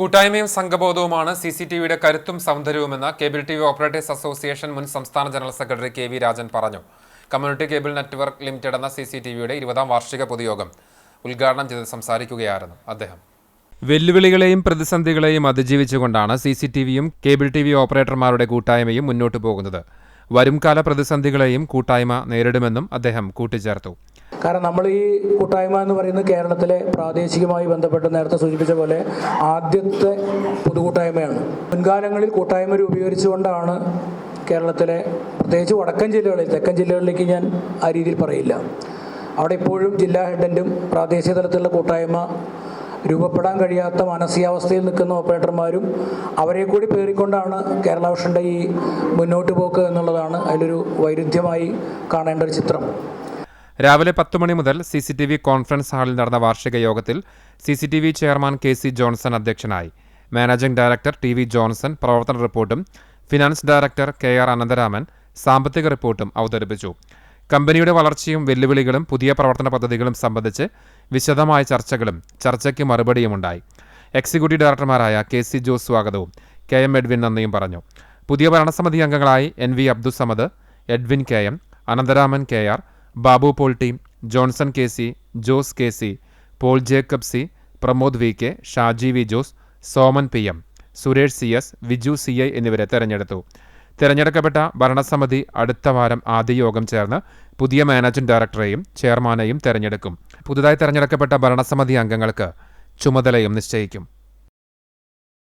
കൂട്ടായ്മയും സംഘബോധവുമാണ് C C T വിയുടെ കരുത്തും സൗന്ദര്യവുമെന്ന് cable T V operators association മുൻ സംസ്ഥാന general secretary K V Rajan പറഞ്ഞു. കമ്മ്യൂണിറ്റി കേബിൾ നെറ്റ്വർക്ക് ലിമിറ്റഡ് എന്ന സി സി ടി വിയുടെ ഇരുപതാം വാർഷിക പൊതുയോഗം ഉദ്ഘാടനം ചെയ്ത് സംസാരിക്കുകയായിരുന്നു അദ്ദേഹം. വെല്ലുവിളികളെയും പ്രതിസന്ധികളെയും അതിജീവിച്ചുകൊണ്ടാണ് സി സി ടി വിയും കേബിൾ ടി വി ഓപ്പറേറ്റർമാരുടെ കൂട്ടായ്മയും മുന്നോട്ടു പോകുന്നത്. വരുംകാല പ്രതിസന്ധികളെയും കൂട്ടായ്മ നേരിടുമെന്നും അദ്ദേഹം കൂട്ടിച്ചേർത്തു. കാരണം നമ്മൾ ഈ കൂട്ടായ്മ എന്ന് പറയുന്നത് കേരളത്തിലെ പ്രാദേശികമായി ബന്ധപ്പെട്ട് നേരത്തെ സൂചിപ്പിച്ച പോലെ ആദ്യത്തെ പൊതുകൂട്ടായ്മയാണ്. മുൻകാലങ്ങളിൽ കൂട്ടായ്മ രൂപീകരിച്ചുകൊണ്ടാണ് കേരളത്തിലെ പ്രത്യേകിച്ച് വടക്കൻ ജില്ലകളിൽ തെക്കൻ ജില്ലകളിലേക്ക് ഞാൻ ആ രീതിയിൽ പറയില്ല. അവിടെ ഇപ്പോഴും ജില്ലാ ഹെഡന്റും പ്രാദേശിക തലത്തിലുള്ള കൂട്ടായ്മ രൂപപ്പെടാൻ കഴിയാത്ത മാനസികാവസ്ഥയിൽ നിൽക്കുന്ന ഓപ്പറേറ്റർമാരും അവരെ കൂടി പേറിക്കൊണ്ടാണ് കേരള വിഷന്റെ ഈ മുന്നോട്ട് പോക്ക് എന്നുള്ളതാണ് അതിലൊരു വൈരുദ്ധ്യമായി കാണേണ്ട ഒരു ചിത്രം. രാവിലെ പത്ത് മണി മുതൽ C C T V conference ഹാളിൽ നടന്ന വാർഷിക യോഗത്തിൽ C C T V chairman K C Johnson അധ്യക്ഷനായി. Managing director T V Johnson പ്രവർത്തന റിപ്പോർട്ടും finance director K R Anantharaman സാമ്പത്തിക റിപ്പോർട്ടും അവതരിപ്പിച്ചു. കമ്പനിയുടെ വളർച്ചയും വെല്ലുവിളികളും പുതിയ പ്രവർത്തന പദ്ധതികളും സംബന്ധിച്ച് വിശദമായ ചർച്ചകളും ചർച്ചയ്ക്ക് മറുപടിയുമുണ്ടായി. എക്സിക്യൂട്ടീവ് ഡയറക്ടർമാരായ കെ സി ജോസ് സ്വാഗതവും കെ എം എഡ്വിൻ നന്ദിയും പറഞ്ഞു. പുതിയ ഭരണസമിതി അംഗങ്ങളായി N V Abdussamad Edwin K M Anantharaman K R Babu Paul team Johnson K C Jose K C Paul Jacob C Pramod V K Shaji V Jose Soman P M Suresh C S Viju C I എന്നിവരെ തെരഞ്ഞെടുത്തു. തെരഞ്ഞെടുക്കപ്പെട്ട ഭരണസമിതി അടുത്ത വാരം ആദ്യ യോഗം ചേർന്ന് പുതിയ മാനേജിംഗ് ഡയറക്ടറെയും ചെയർമാനെയും തെരഞ്ഞെടുക്കും. പുതുതായി തെരഞ്ഞെടുക്കപ്പെട്ട ഭരണസമിതി അംഗങ്ങൾക്ക് ചുമതലയും നിശ്ചയിക്കും.